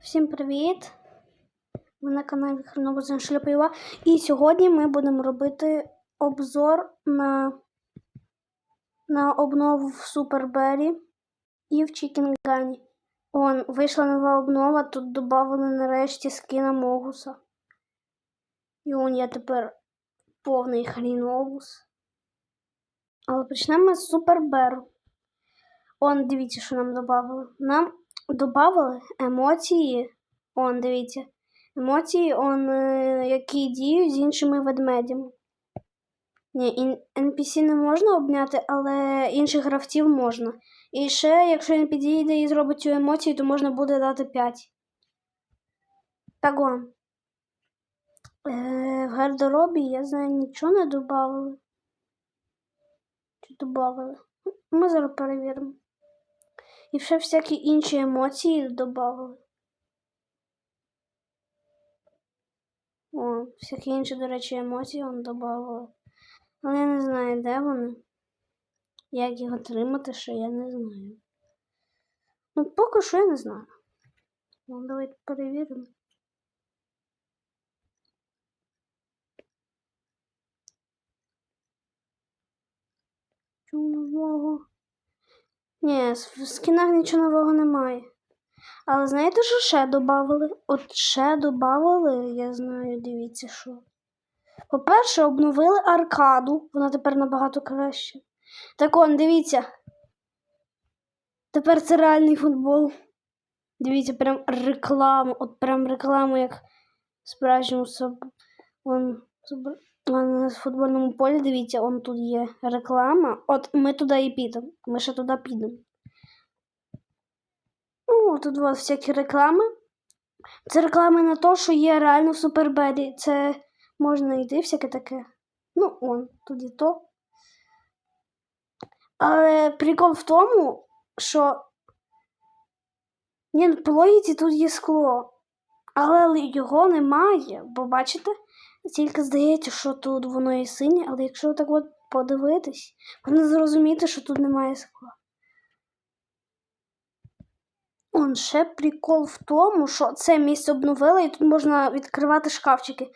Всім привіт! Ви на каналі Хронобузин Шлюпайова. І сьогодні ми будемо робити обзор на, на обнову в Супербері і в Чікінгані. Он, вийшла нова обнова, тут додали нарешті скина Могуса. І он я тепер повний хрінобус. Але почнемо з Суперберу. Он, дивіться, що нам додали. Нам додали емоції. Он, дивіться. Емоції, он, е, які діють з іншими ведмедями. Ні, NPC не можна обняти, але інших гравців можна. І ще, якщо він підійде і зробить цю емоцію, то можна буде дати 5. Так он. Е, в гардеробі, я знаю, нічого не додали. Чи додали? Ми зараз перевіримо. І ще всякі інші емоції додали. О, всякі інші, до речі, емоції он додали. Але я не знаю, де вони. Як їх отримати, що я не знаю. Ну, поки що я не знаю. Ну, давайте перевіримо. Чого нового? Ні, в скінах нічого нового немає. Але знаєте, що ще додали? От ще додали, я знаю, дивіться що. По-перше, обновили аркаду, вона тепер набагато краще. Так он, дивіться. Тепер це реальний футбол. Дивіться, прям рекламу, от прям рекламу, як справжньому соб... Вон, соб- вон на футбольному полі, дивіться, он тут є реклама. От ми туди і підемо. Ми ще туди підемо. Ну, тут у вас всякі реклами. Це реклами на те, що є реально в Супербеді. Це можна йти, всяке таке. Ну, он, тут і то. Але прикол в тому, що. Ні, по логіці тут є скло. Але його немає, бо бачите, тільки здається, що тут воно є синє, але якщо так от подивитись, можна зрозуміти, що тут немає скла. Он ще прикол в тому, що це місце обновили, і тут можна відкривати шкафчики.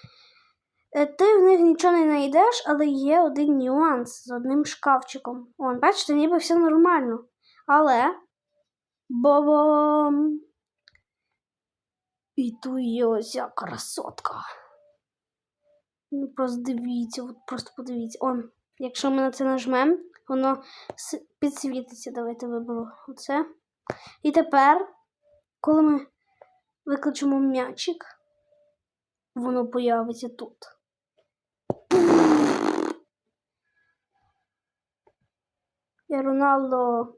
Е, Ти в них нічого не знайдеш, але є один нюанс з одним шкафчиком. Он, бачите, ніби все нормально. Але. Бобом. І тут є ось ця красотка. Ну, просто дивіться, от просто подивіться. Он, якщо ми на це нажмемо, воно підсвітиться. Давайте виберу оце. І тепер, коли ми викличемо м'ячик, воно появиться тут. І Роналдо.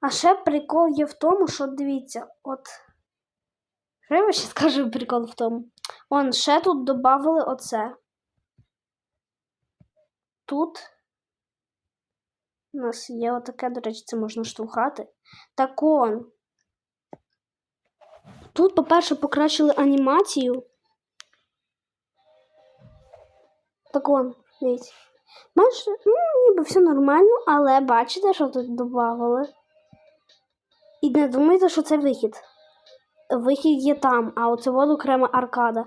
А ще прикол є в тому, що дивіться, от. Що вам ще скажу прикол в тому? Он ще тут додали оце. Тут у нас є отаке, до речі, це можна штовхати. Так он. Тут, по-перше, покращили анімацію. Так он, дивіться. Майже, ну, ніби все нормально, але бачите, що тут додавали. І не думайте, що це вихід. Вихід є там, а оце от окрема аркада.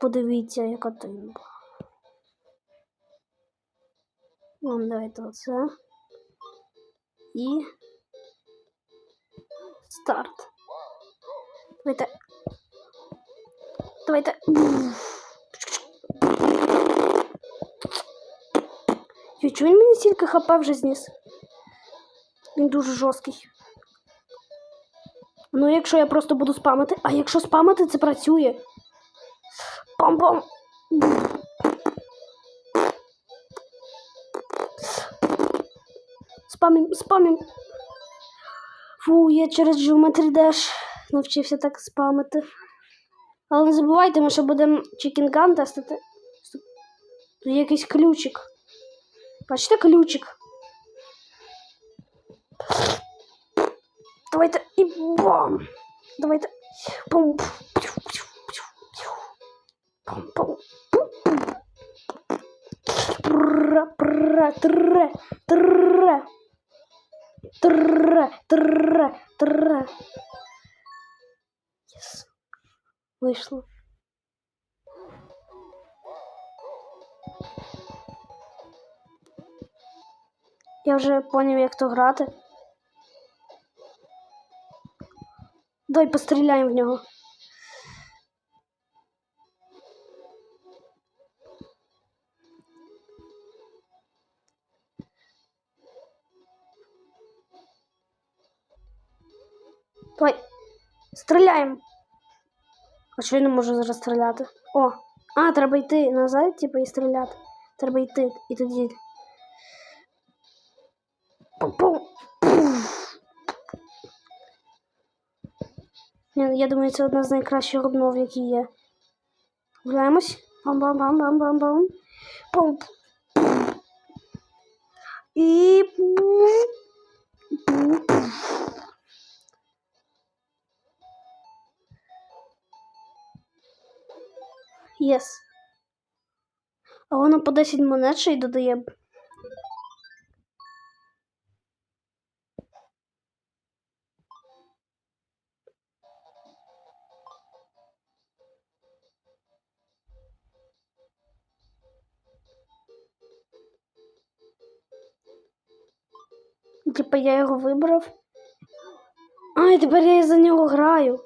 Подивіться, яка тимба. Вон, давайте оце. І. Старт. Давайте. Давайте. Чого він мені стільки хп вже зніс? Він дуже жорсткий. Ну, якщо я просто буду спамити, а якщо спамити, це працює. Пам-пам. Спамім, спамім. Фу, я через Geometry Dash навчився так спамити. Але не забувайте, ми ще будемо чекінган тестити. Тут є якийсь ключик. Бачите ключик? Давайте і бам! Давайте. Пум, пум. Пра, пра, тре, тре. Трррр, трррр, трррр. Єс. Вийшло. Я вже поняв, як то грати. Давай постріляємо в нього. Давай. Стріляємо. А що я не можу зараз стріляти? О! А, треба йти назад, типу, і стріляти. Треба йти і тоді. Пу-пу. Я думаю, це одна з найкращих обнов, які є. Гуляємось. Бам-бам-бам-бам-бам-бам. Пум. І. Єс. А воно по 10 монет ще й додає. Я його вибрав. А, і тепер я за нього граю.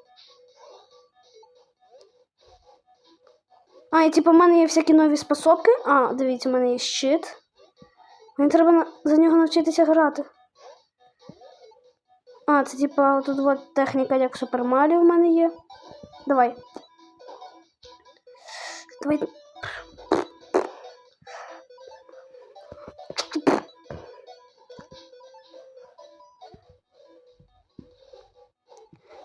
А, і типу, в мене є всякі нові способки. А, дивіться, в мене є щит. Мені треба на- за нього навчитися грати. А, це типа тут от техніка, як в Супер Маріо в мене є. Давай. Давай.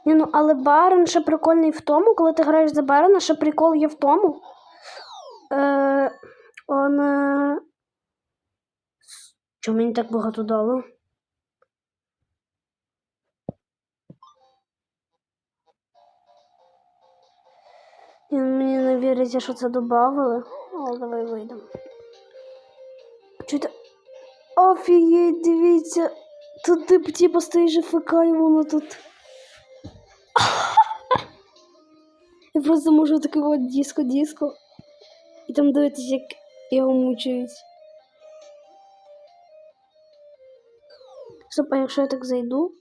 Ні, ну, але Барон ще прикольний в тому, коли ти граєш за Барона, ще прикол є в тому. Е, он. Е... Чому мені так багато дало? Ні, ну, мені не віриться, що це додавали. О, давай вийдемо. Чуєте? Офігеть, дивіться. Тут ти типу стоїш ФК і воно тут. Я просто можу такий от диско-диско. І там дивитися, як його мучають. Стоп, а якщо я так зайду?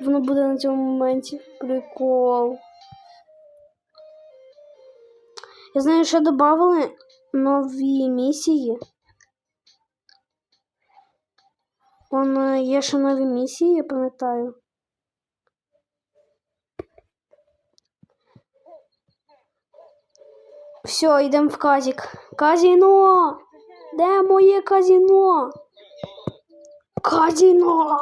Воно буде на цьому моменті. Прикол. Я знаю, що додали нові місії. Вон е, є ще нові місії, я пам'ятаю. Все, йдемо в казік. Казіно! Де моє казіно? Казіно!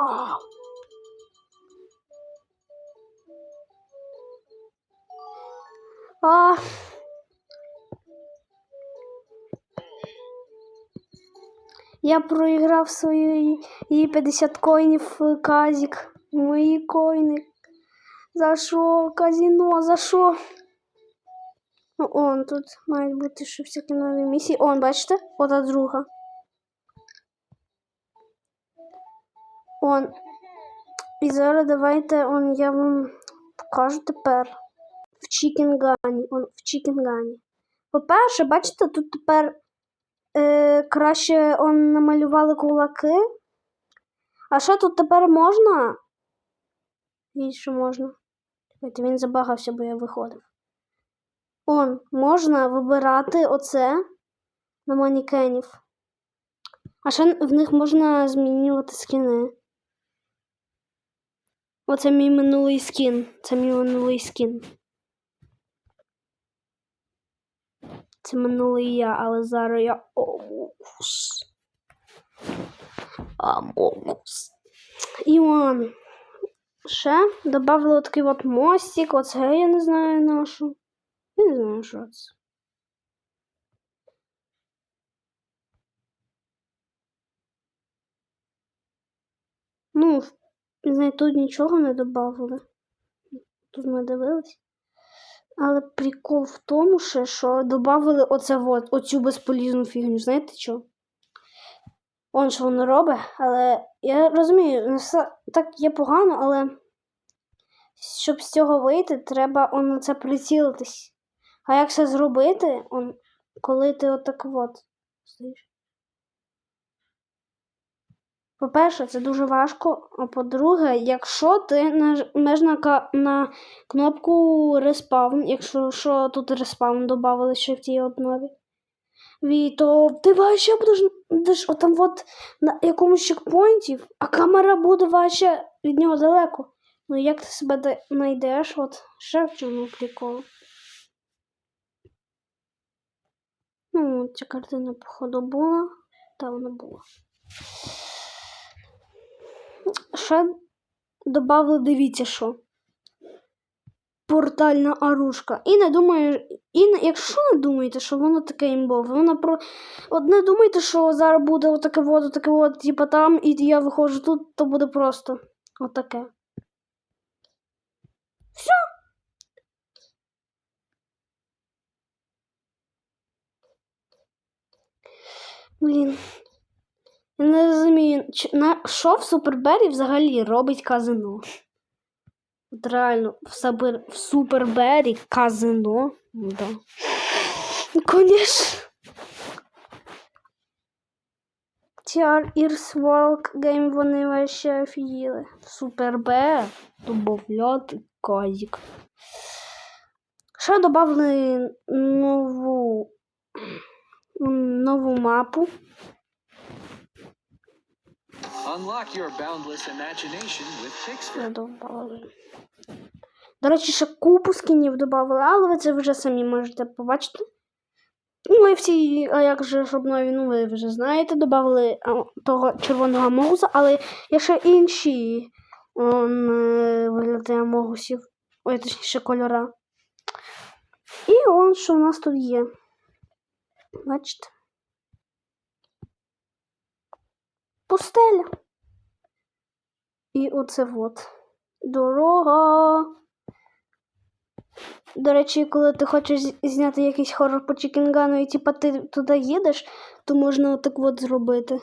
А. Я проіграв свої її 50 коїнів казік. Мої коїни. За що? Казіно, за що? Ну, он тут мають бути ще всякі нові місії. Он, бачите? Ота друга. Он. І зараз давайте он, я вам покажу тепер. В Чікінгані. Он в Чікінгані. По-перше, бачите, тут тепер е, краще он намалювали кулаки. А що тут тепер можна? І що можна? Чекайте, він забагався, бо я виходив. Он, можна вибирати оце на манікенів. А ще в них можна змінювати скіни. Оце мій минулий скін. Це мій минулий скін. Це минулий я, але зараз я Омокус. Амокус. І он. Ще додали такий от мостик. Оце я не знаю нашу. Я не знаю, що це. Ну, не тут нічого не додавали. Тут ми дивились. Але прикол в тому, ще, що додавали оце от, оцю безполізну фігню. Знаєте що? Он що воно робить, але я розумію, не все так є погано, але щоб з цього вийти, треба он на це прицілитись. А як це зробити, он, коли ти отак от. стоїш? По-перше, це дуже важко. А по-друге, якщо ти нажмеш на, на кнопку респаун, якщо що тут респаун додали ще в тій обнові, Ві, то ти вообще будеш отам от на якомусь чекпоінті, а камера буде вообще від нього далеко. Ну як ти себе знайдеш, от ще в чому прикол. Ну, ця картина, походу, була. Та вона була. Ще добавили, дивіться, що. Портальна оружка. І не думаю, і не, якщо не думаєте, що воно таке імбове, воно про. От не думайте, що зараз буде отаке вот, отаке вот, типа там, і я виходжу тут, то буде просто отаке. Все. Блін. Я не розумію, на що в Супербері взагалі робить казино? От реально, в, Супербері казино. Да. Ну, Конечно. TR Earswalk Game вони вообще офігіли. Супербер, добавлять казик. Ще добавили нову нову мапу. Unlock your boundless imagination with Pixford. Не добавили. До речі, ще купу скінів додали, але ви це вже самі можете побачити. Ну і всі, а як же ж обнові, ну ви вже знаєте, додали того червоного амогуса, але є ще інші он, е, вигляди амогусів, ой, точніше кольора. І он, що у нас тут є. Бачите? Пустеля. І оце от. Дорога. До речі, коли ти хочеш зняти якийсь хорор по Чікінгану і типа ти туди їдеш, то можна отак от зробити.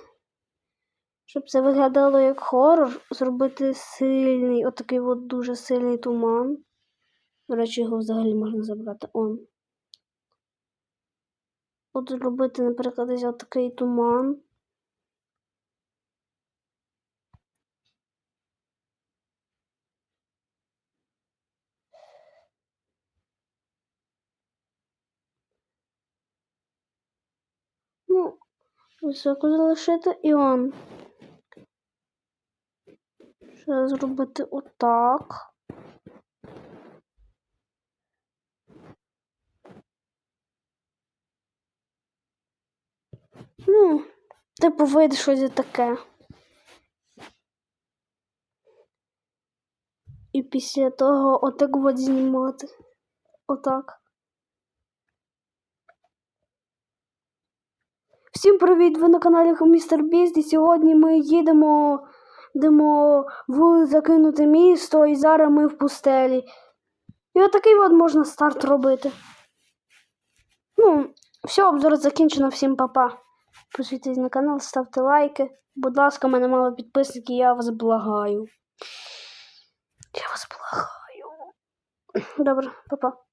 Щоб це виглядало як хорор, зробити сильний, отакий от дуже сильний туман. До речі, його взагалі можна забрати. Он. От зробити, наприклад, ось отакий туман. Ну, високо залишити і он. Ще зробити отак. Ну, типу вийде щось таке. І після того отак от знімати. Отак. Всім привіт! Ви на каналі Містер Біст. І сьогодні ми їдемо йдемо в закинуте місто, і зараз ми в пустелі. І отакий от можна старт робити. Ну, все, обзор закінчено. Всім па-па. Підписуйтесь на канал, ставте лайки. Будь ласка, в мене мало підписників, я вас благаю. Я вас благаю. Добре, па-па.